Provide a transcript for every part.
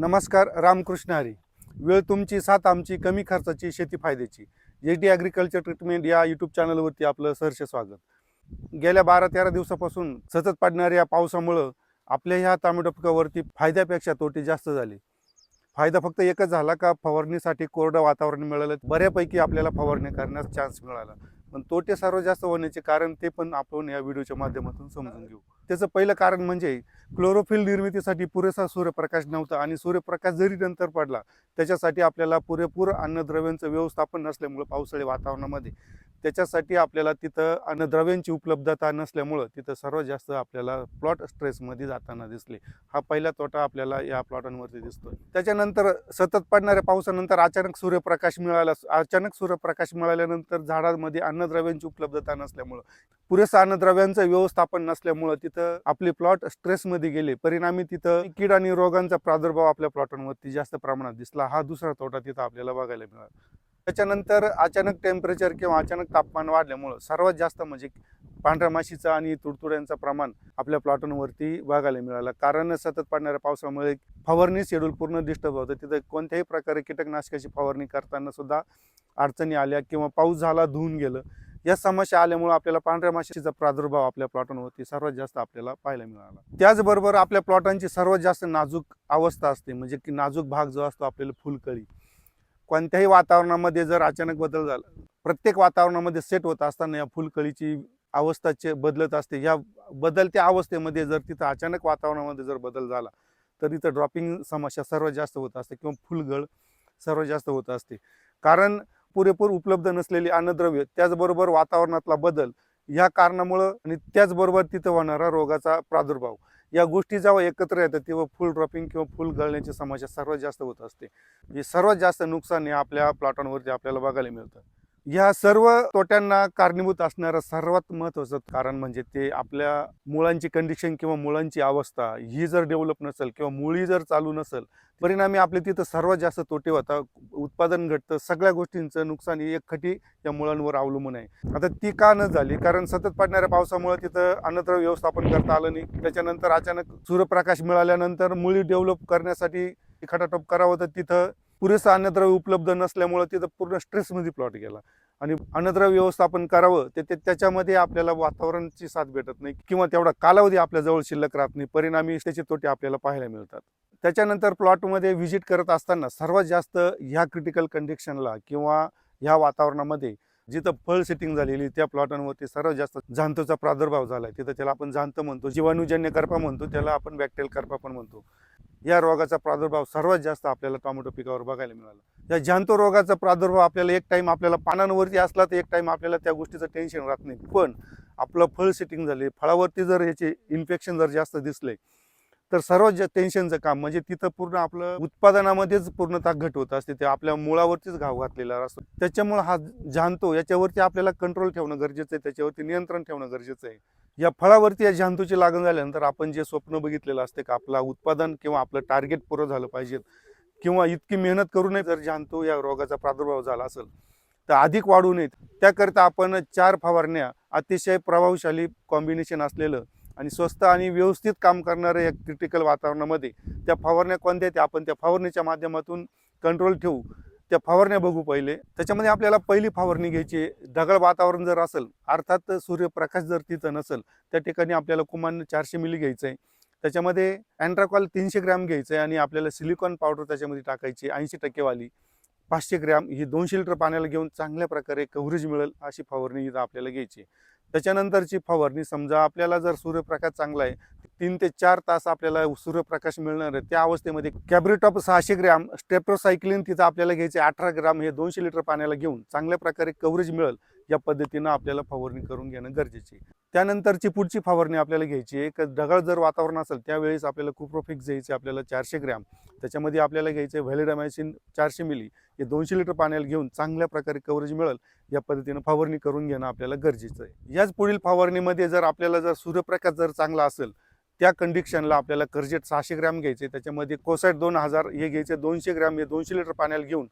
नमस्कार रामकृष्ण हरी. वेळ तुमची साथ आमची कमी खर्चाची शेती फायद्याची. एच डी ॲग्रिकल्चर ट्रीटमेंट या यूट्यूब चॅनलवरती आपलं सहर्ष स्वागत. गेल्या बारा तेरा दिवसापासून सतत पडणाऱ्या पावसामुळं आपल्या ह्या टोमॅटो पिकावरती फायद्यापेक्षा तोटे जास्त झाले. फायदा फक्त एकच झाला का फवारणीसाठी कोरडं वातावरण मिळालं. बऱ्यापैकी आपल्याला फवारणी करण्यास चान्स मिळाला. पण तोटे सर्वात जास्त होण्याचे कारण ते पण आपण या व्हिडिओच्या माध्यमातून समजून घेऊ. त्याचं पहिलं कारण म्हणजे क्लोरोफिल निर्मितीसाठी पुरेसा सूर्यप्रकाश नव्हता आणि सूर्यप्रकाश जरी नंतर पडला त्याच्यासाठी आपल्याला पुरेपूर अन्नद्रव्यांचं व्यवस्थापन नसल्यामुळे पावसाळी वातावरणामध्ये त्याच्यासाठी आपल्याला तिथं अन्नद्रव्यांची उपलब्धता नसल्यामुळं तिथं सर्वात जास्त आपल्याला प्लॉट स्ट्रेसमध्ये जाताना दिसले. हा पहिला तोटा आपल्याला या प्लॉटांवरती दिसतोय. त्याच्यानंतर सतत पडणाऱ्या पावसानंतर अचानक सूर्यप्रकाश मिळाला अचानक सूर्यप्रकाश मिळाल्यानंतर झाडांमध्ये अन्नद्रव्यांची उपलब्धता नसल्यामुळं पुरेसं अन्नद्रव्यांचं व्यवस्थापन नसल्यामुळं तिथं आपले प्लॉट स्ट्रेसमध्ये गेले. परिणामी तिथं कीड आणि रोगांचा प्रादुर्भाव आपल्या प्लॉटांवरती जास्त प्रमाणात दिसला. हा दुसरा तोटा तिथं आपल्याला बघायला मिळाला. त्याच्यानंतर अचानक टेम्परेचर किंवा अचानक तापमान वाढल्यामुळं सर्वात जास्त म्हणजे पांढऱ्या माशीचं आणि तुडतुड्यांचं प्रमाण आपल्या प्लॉटांवरती बघायला मिळालं. कारण सतत पडणाऱ्या पावसामुळे फवारणी शेड्यूल पूर्ण डिस्टर्ब होतं. तिथं कोणत्याही प्रकारे कीटकनाशकाची फवारणी करताना सुद्धा अडचणी आल्या किंवा पाऊस झाला धुवून गेलं या समस्या आल्यामुळे आपल्याला पांढऱ्या माशीचा प्रादुर्भाव आपल्या प्लॉटांवरती सर्वात जास्त आपल्याला पाहायला मिळाला. त्याचबरोबर आपल्या प्लॉटांची सर्वात जास्त नाजूक अवस्था असते. म्हणजे की नाजूक भाग जो असतो आपल्याला फुलकळी. कोणत्याही वातावरणामध्ये जर अचानक बदल झाला प्रत्येक वातावरणामध्ये सेट होत असताना या फुलकळीची अवस्थाचे बदलत असते. या बदलत्या अवस्थेमध्ये जर तिथं अचानक वातावरणामध्ये जर बदल झाला तर तिथं ड्रॉपिंग समस्या सर्वात जास्त होत असते किंवा फुलगळ सर्वात जास्त होत असते. कारण पुरेपूर उपलब्ध नसलेली अन्नद्रव्य त्याचबरोबर वातावरणातला बदल ह्या कारणामुळं आणि त्याचबरोबर तिथं होणारा रोगाचा प्रादुर्भाव. या गोष्टी जेव्हा एकत्र येतात तेव्हा फुल ड्रॉपिंग किंवा फुल गळण्याची समस्या सर्वात जास्त होत असते. हे सर्वात जास्त नुकसान हे आपल्या प्लॉटांवरती आपल्याला बघायला मिळतं. ह्या सर्व तोट्यांना कारणीभूत असणारं सर्वात महत्त्वाचं कारण म्हणजे ते आपल्या मुळांची कंडिशन किंवा मुळांची अवस्था ही जर डेव्हलप नसेल किंवा मुळी जर चालू नसेल परिणामी आपले तिथं सर्वात जास्त तोटे होतात उत्पादन घटतं सगळ्या गोष्टींचं नुकसान ही एकखटी या मुळांवर अवलंबून आहे. आता ती का न झाली? कारण सतत पडणाऱ्या पावसामुळे तिथं अन्नद्रव्य व्यवस्थापन करता आलं नाही. त्याच्यानंतर अचानक सूर्यप्रकाश मिळाल्यानंतर मुळी डेव्हलप करण्यासाठी खटाटोप करावं तर तिथं पुरेसं अन्नद्रव्य उपलब्ध नसल्यामुळं तिथं पूर्ण स्ट्रेसमध्ये प्लॉट गेला. आणि अन्नद्रव्य व्यवस्थापन करावं ते ते त्याच्यामध्ये आपल्याला वातावरणाची साथ भेटत नाही किंवा तेवढा कालावधी आपल्याजवळ शिल्लक राहत नाही. परिणामी त्याचे तोटे आपल्याला पाहायला मिळतात. त्याच्यानंतर प्लॉटमध्ये व्हिजिट करत असताना सर्वात जास्त ह्या क्रिटिकल कंडिशनला किंवा ह्या वातावरणामध्ये जिथं फळ सेटिंग झालेली त्या प्लॉटांवरती सर्वात जास्त जांतोचा प्रादुर्भाव झाला आहे तिथं त्याला आपण जांत म्हणतो जीवाणूजन्य करपा म्हणतो त्याला आपण बॅक्टेरियल करपा पण म्हणतो. या रोगाचा प्रादुर्भाव सर्वात जास्त आपल्याला टोमॅटो पिकावर बघायला मिळाला. या जांतो रोगाचा प्रादुर्भाव आपल्याला एक टाईम आपल्याला पानांवरती असला तर एक टाईम आपल्याला त्या गोष्टीचं टेन्शन राहत नाही. पण आपलं फळ सेटिंग झाले फळावरती जर याचे इन्फेक्शन जर जास्त दिसले तर सर्वात जास्त टेन्शनचं काम म्हणजे तिथं पूर्ण आपलं उत्पादनामध्येच पूर्णतः घट होत असते. ते आपल्या मुळावरतीच घाव घातलेला असतो. त्याच्यामुळे हा जाणतो याच्यावरती आपल्याला कंट्रोल ठेवणं गरजेचं आहे. त्याच्यावरती नियंत्रण ठेवणं गरजेचं आहे. या फळावरती या जंतूची लागण झाल्यानंतर आपण जे स्वप्न बघितलेलं असते का आपला उत्पादन किंवा आपलं टार्गेट पुरं झालं पाहिजे किंवा इतकी मेहनत करू नये जर जंतू या रोगाचा प्रादुर्भाव झाला असेल तर अधिक वाढू नयेत. त्याकरिता आपण चार फवारण्या अतिशय प्रभावशाली कॉम्बिनेशन असलेलं आणि स्वस्त आणि व्यवस्थित काम करणाऱ्या या क्रिटिकल वातावरणामध्ये त्या फवारण्या कोणत्या त्या आपण त्या फवारणीच्या माध्यमातून कंट्रोल ठेवू. त्या फवारण्या बघू पहिले. त्याच्यामध्ये आपल्याला पहिली फवारणी घ्यायची ढगाळ वातावरण जर असेल अर्थात सूर्यप्रकाश जर तिथं नसेल त्या ठिकाणी आपल्याला कुमान चारशे मिली घ्यायचं आहे. त्याच्यामध्ये अँट्राकॉल तीनशे ग्रॅम घ्यायचं आहे आणि आपल्याला सिलिकॉन पावडर त्याच्यामध्ये टाकायची ऐंशी टक्केवाली. पाचशे ग्रॅम ही दोनशे लिटर पाण्याला घेऊन चांगल्या प्रकारे कव्हरेज मिळेल अशी फवारणी इथं आपल्याला घ्यायची त्याच्यानंतरची फवारणी समजा आपल्याला जर सूर्यप्रकाश चांगला आहे तीन ते चार तास आपल्याला सूर्यप्रकाश मिळणार आहे त्या अवस्थेमध्ये कॅब्रिटॉप सहाशे ग्रॅम स्टेप्रोसायक्लिन तिथं आपल्याला घ्यायचे अठरा ग्राम हे दोनशे लिटर पाण्याला घेऊन चांगल्या प्रकारे कव्हरेज मिळेल या पद्धतीनं आपल्याला फवारणी करून घेणं गरजेचे आहे. त्यानंतरची पुढची फवारणी आपल्याला घ्यायची आहे. एक ढगाळ जर वातावरण असेल त्यावेळेस आपल्याला कुप्रोफिक्स द्यायचे आपल्याला चारशे ग्रॅम. त्याच्यामध्ये आपल्याला घ्यायचे व्हॅलिडामायसिन चारशे मिली. हे दोनशे लिटर पाण्याला घेऊन चांगल्या प्रकारे कव्हरेज मिळेल. या पद्धतीनं फवारणी करून घेणं आपल्याला गरजेचं आहे. याच पुढील फवारणीमध्ये जर आपल्याला जर सूर्यप्रकाश जर चांगला असेल त्या कंडिशनला आपल्याला कर्जेट सहाशे ग्रॅम घ्यायचे. त्याच्यामध्ये कोसाईट दोन हजार हे घ्यायचे. दोनशे ग्रॅम हे दोनशे लिटर पाण्याला घेऊन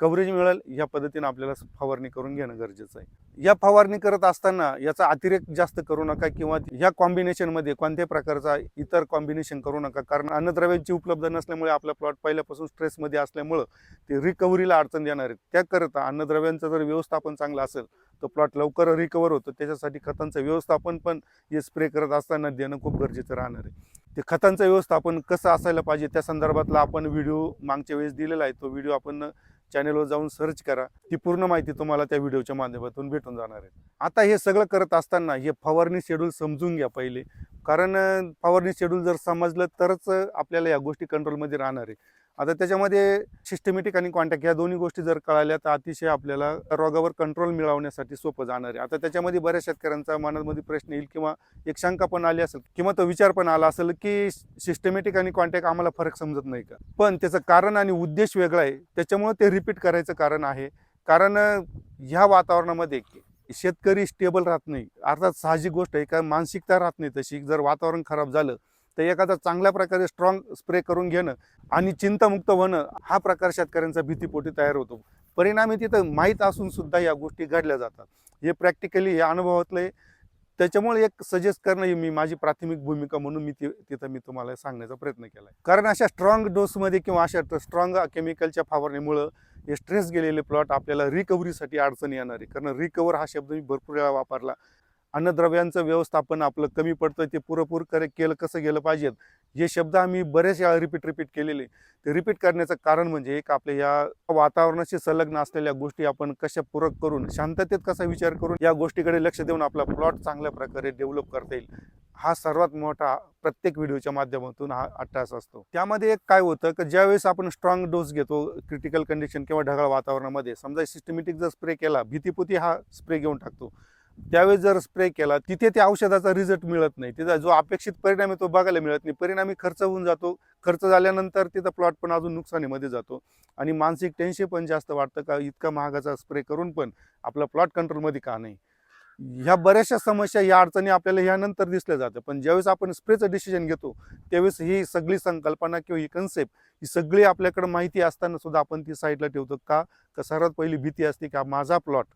कव्हरेज मिळेल या पद्धतीने आपल्याला फवारणी करून घेणं गरजेचं आहे. या फवारणी करत असताना याचा अतिरेक जास्त करू नका किंवा या कॉम्बिनेशनमध्ये कोणत्याही प्रकारचा इतर कॉम्बिनेशन करू नका. कारण अन्नद्रव्यांची उपलब्ध नसल्यामुळे आपला प्लॉट पहिल्यापासून स्ट्रेसमध्ये असल्यामुळं ते रिकव्हरीला अडचण देणार. आहे त्याकरता अन्नद्रव्यांचं जर व्यवस्थापन चांगलं असेल तर प्लॉट लवकर रिकवर होतं. त्याच्यासाठी खतांचं व्यवस्थापन पण हे स्प्रे करत असताना देणं खूप गरजेचं राहणार आहे. ते खतांचं व्यवस्थापन कसं असायला पाहिजे त्या संदर्भातला आपण व्हिडिओ मागच्या वेळेस दिलेला आहे. तो व्हिडिओ आपण चॅनेलवर जाऊन सर्च करा. ती पूर्ण माहिती तुम्हाला त्या व्हिडिओच्या माध्यमातून भेटून जाणार आहे. आता हे सगळं करत असताना हे फवारणी शेड्यूल समजून घ्या पहिले. कारण फवारणी शेड्यूल जर समजलं तरच आपल्याला या गोष्टी कंट्रोलमध्ये राहणार आहे. आता त्याच्यामध्ये सिस्टमॅटिक आणि कॉन्टॅक्ट या दोन्ही गोष्टी जर कळाल्या तर अतिशय आपल्याला रोगावर कंट्रोल मिळवण्यासाठी सोपं जाणार आहे. आता त्याच्यामध्ये बऱ्याच शेतकऱ्यांचा मनामध्ये प्रश्न येईल किंवा एक शंका पण आली असेल किंवा तो विचार पण आला असेल की सिस्टमॅटिक आणि कॉन्टॅक्ट आम्हाला फरक समजत नाही का? पण त्याचं कारण आणि उद्देश वेगळा आहे. त्याच्यामुळे ते रिपीट करायचं कारण आहे. कारण ह्या वातावरणामध्ये शेतकरी स्टेबल राहत नाही. अर्थात साहजिक गोष्ट आहे. का मानसिकता राहत नाही तशी. जर वातावरण खराब झालं तर एखादा चांगल्या प्रकारे स्ट्रॉंग स्प्रे करून घेणं आणि चिंतामुक्त होणं हा प्रकार शेतकऱ्यांचा भीतीपोटी तयार होतो. परिणामी तिथं माहीत असून सुद्धा या गोष्टी घडल्या जातात. हे प्रॅक्टिकली हे अनुभवातलं आहे त्याच्यामुळे एक सजेस्ट करणं ही मी माझी प्राथमिक भूमिका म्हणून मी ती तिथं मी तुम्हाला सांगण्याचा प्रयत्न केला आहे कारण अशा स्ट्रॉंग डोसमध्ये किंवा अशा स्ट्रॉंग केमिकलच्या फवारणीमुळं हे स्ट्रेस गेलेले प्लॉट आपल्याला रिकव्हरीसाठी अडचण येणार. आहे कारण रिकवर हा शब्द मी भरपूर वेळा वापरला. अन्नद्रव्यांचं व्यवस्थापन आपलं कमी पडतं ते पुरेपूर करे केलं कसं गेलं पाहिजेत? हे शब्द आम्ही बरेच वेळा रिपीट रिपीट केलेले. ते रिपीट करण्याचं कारण म्हणजे एक आपल्या या वातावरणाशी संलग्न असलेल्या गोष्टी आपण कशा पूरक करून शांततेत कसा विचार करून या गोष्टीकडे लक्ष देऊन आपला प्लॉट चांगल्या प्रकारे डेव्हलप करता येईल. हा सर्वात मोठा प्रत्येक व्हिडिओच्या माध्यमातून हा अट्टास असतो. त्यामध्ये एक काय होतं की ज्यावेळेस आपण स्ट्रॉंग डोस घेतो क्रिटिकल कंडिशन किंवा ढगाळ वातावरणामध्ये समजा सिस्टमॅटिक जर स्प्रे केला भीतीपुती हा स्प्रे घेऊन टाकतो. त्यावेळेस जर स्प्रे केला तिथे त्या औषधाचा रिझल्ट मिळत नाही. तिचा जो अपेक्षित परिणाम आहे तो बघायला मिळत नाही. परिणामी खर्च होऊन जातो. खर्च झाल्यानंतर तिथं प्लॉट पण अजून नुकसानीमध्ये जातो. आणि मानसिक टेन्शन पण जास्त वाटतं का इतका महागाचा स्प्रे करून पण आपला प्लॉट कंट्रोलमध्ये का नाही? ह्या बऱ्याचशा समस्या या अडचणी आपल्याला ह्यानंतर दिसल्या जातं पण ज्यावेळेस आपण स्प्रेचं डिसिजन घेतो त्यावेळेस ही सगळी संकल्पना किंवा ही कन्सेप्ट ही सगळी आपल्याकडे माहिती असताना सुद्धा आपण ती साईडला ठेवतो. का? का सर्वात पहिली भीती असते का माझा प्लॉट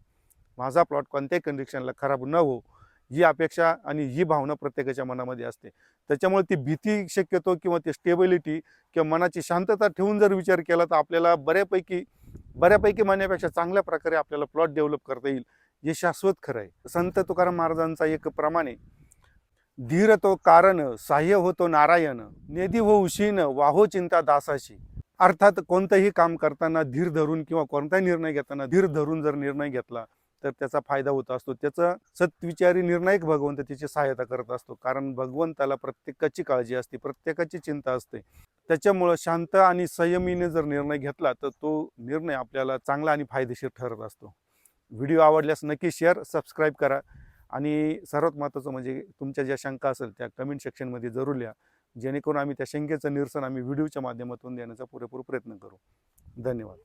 माझा प्लॉट कोणत्याही कंडिशनला खराब न हो ही अपेक्षा आणि ही भावना प्रत्येकाच्या मनामध्ये असते. त्याच्यामुळे ती भीती शक्यतो किंवा ती स्टेबिलिटी किंवा मनाची शांतता ठेवून जर विचार केला तर आपल्याला बऱ्यापैकी बऱ्यापैकी म्हणण्यापेक्षा चांगल्या प्रकारे आपल्याला प्लॉट डेव्हलप करता येईल हे शाश्वत खरं आहे. संत तुकाराम महाराजांचा एक प्रमाणे धीर तो कारण साह्य होतो नारायण नेदी हो उशीन वाहो चिंता दासाशी. अर्थात कोणतंही काम करताना धीर धरून किंवा कोणताही निर्णय घेताना धीर धरून जर निर्णय घेतला तर त्याचा फायदा होत असतो. त्याचा सत्विचारी निर्णायक भगवंत त्याची सहायता करत असतो. कारण भगवंताला प्रत्येकाची काळजी असते प्रत्येकाची चिंता असते. त्याच्यामुळं शांत आणि संयमीने जर निर्णय घेतला तर तो निर्णय आपल्याला चांगला आणि फायदेशीर ठरत असतो. व्हिडिओ आवडल्यास नक्की शेअर सबस्क्राईब करा आणि सर्वात महत्त्वाचं म्हणजे तुमच्या ज्या शंका असेल त्या कमेंट सेक्शनमध्ये जरूर लिहा. जेणेकरून आम्ही त्या शंकेचं निरसन आम्ही व्हिडिओच्या माध्यमातून देण्याचा पुरेपूर प्रयत्न करू. धन्यवाद.